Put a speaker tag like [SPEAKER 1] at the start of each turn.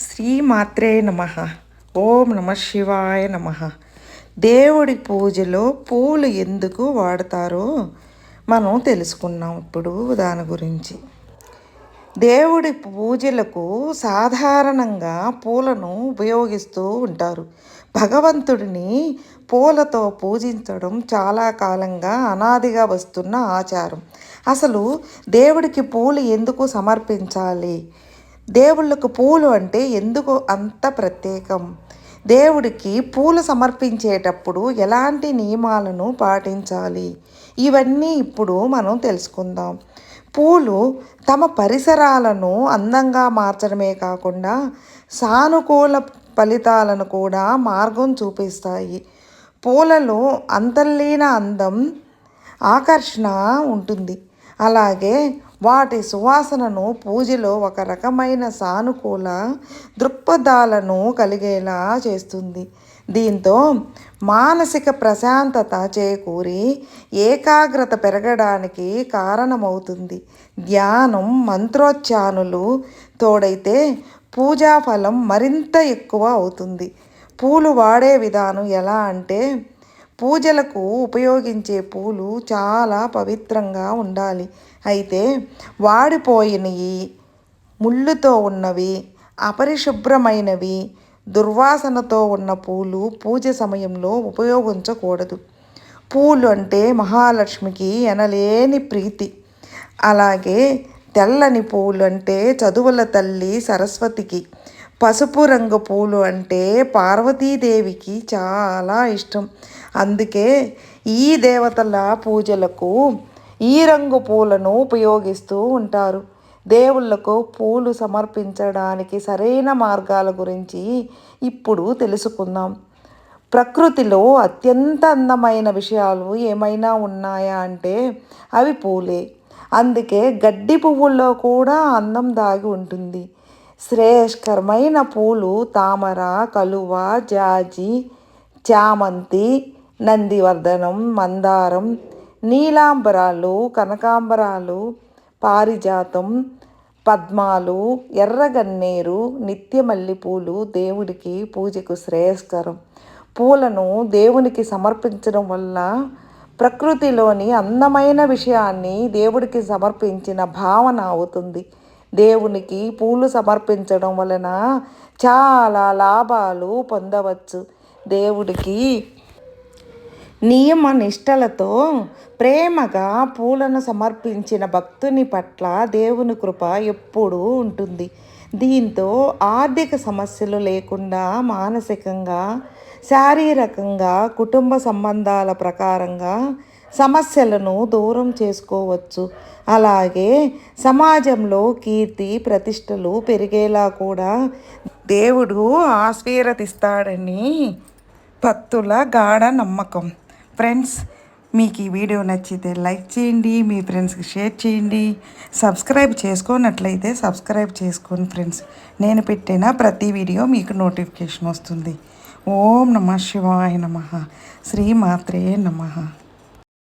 [SPEAKER 1] శ్రీమాత్రే నమ. ఓం నమ శివాయ నమ. దేవుడి పూజలో పూలు ఎందుకు వాడతారో మనం తెలుసుకున్నాం ఇప్పుడు దాని గురించి. దేవుడి పూజలకు సాధారణంగా పూలను ఉపయోగిస్తూ ఉంటారు. భగవంతుడిని పూలతో పూజించడం చాలా కాలంగా అనాదిగా వస్తున్న ఆచారం. అసలు దేవుడికి పూలు ఎందుకు సమర్పించాలి? దేవుళ్ళకు పూలు అంటే ఎందుకు అంత ప్రత్యేకం? దేవుడికి పూలు సమర్పించేటప్పుడు ఎలాంటి నియమాలను పాటించాలి? ఇవన్నీ ఇప్పుడు మనం తెలుసుకుందాం. పూలు తమ పరిసరాలను అందంగా మార్చడమే కాకుండా సానుకూల ఫలితాలను కూడా మార్గం చూపిస్తాయి. పూలలో అంతర్లీన అందం ఆకర్షణ ఉంటుంది. అలాగే వాటి సువాసనను పూజలో ఒక రకమైన సానుకూల దృక్పథాలను కలిగేలా చేస్తుంది. దీంతో మానసిక ప్రశాంతత చేకూరి ఏకాగ్రత పెరగడానికి కారణమవుతుంది. ధ్యానం మంత్రోచ్చానులు తోడైతే పూజా ఫలం మరింత ఎక్కువ అవుతుంది. పూలు వాడే విధానం ఎలా అంటే పూజలకు ఉపయోగించే పూలు చాలా పవిత్రంగా ఉండాలి. అయితే వాడిపోయినవి ముళ్ళుతో ఉన్నవి అపరిశుభ్రమైనవి దుర్వాసనతో ఉన్న పూలు పూజ సమయంలో ఉపయోగించకూడదు. పూలు అంటే మహాలక్ష్మికి ఎనలేని ప్రీతి. అలాగే తెల్లని పూలు అంటే చదువుల తల్లి సరస్వతికి. పసుపు రంగు పూలు అంటే పార్వతీదేవికి చాలా ఇష్టం. అందుకే ఈ దేవతల పూజలకు ఈ రంగు పూలను ఉపయోగిస్తూ ఉంటారు. దేవుళ్ళకు పూలు సమర్పించడానికి సరైన మార్గాల గురించి ఇప్పుడు తెలుసుకుందాం. ప్రకృతిలో అత్యంత అందమైన విషయాలు ఏమైనా ఉన్నాయా అంటే అవి పూలే. అందుకే గడ్డి పువ్వుల్లో కూడా అందం దాగి ఉంటుంది. శ్రేయస్కరమైన పూలు తామర కలువ జాజి చామంతి నందివర్ధనం మందారం నీలాంబరాలు కనకాంబరాలు పారిజాతం పద్మాలు ఎర్రగన్నేరు నిత్యమల్లి పూలు దేవుడికి పూజకు శ్రేయస్కరం. పూలను దేవునికి సమర్పించడం వల్ల ప్రకృతిలోని అందమైన విషయాన్ని దేవుడికి సమర్పించిన భావన అవుతుంది. దేవునికి పూలు సమర్పించడం వలన చాలా లాభాలు పొందవచ్చు. దేవుడికి నియమ నిష్టలతో ప్రేమగా పూలను సమర్పించిన భక్తుని పట్ల దేవుని కృప ఎప్పుడూ ఉంటుంది. దీంతో ఆర్థిక సమస్యలు లేకుండా మానసికంగా శారీరకంగా కుటుంబ సంబంధాల ప్రకారంగా సమస్యలను దూరం చేసుకోవచ్చు. అలాగే సమాజంలో కీర్తి ప్రతిష్టలు పెరిగేలా కూడా దేవుడు ఆశీర్వదిస్తాడని భక్తుల గాఢ నమ్మకం. ఫ్రెండ్స్ మీకు ఈ వీడియో నచ్చితే లైక్ చేయండి మీ ఫ్రెండ్స్కి షేర్ చేయండి. సబ్స్క్రైబ్ చేసుకోనట్లయితే సబ్స్క్రైబ్ చేసుకోండి ఫ్రెండ్స్. నేను పెట్టిన ప్రతి వీడియో మీకు నోటిఫికేషన్ వస్తుంది. ఓం నమ శివాయ నమ. శ్రీమాత్రే నమ.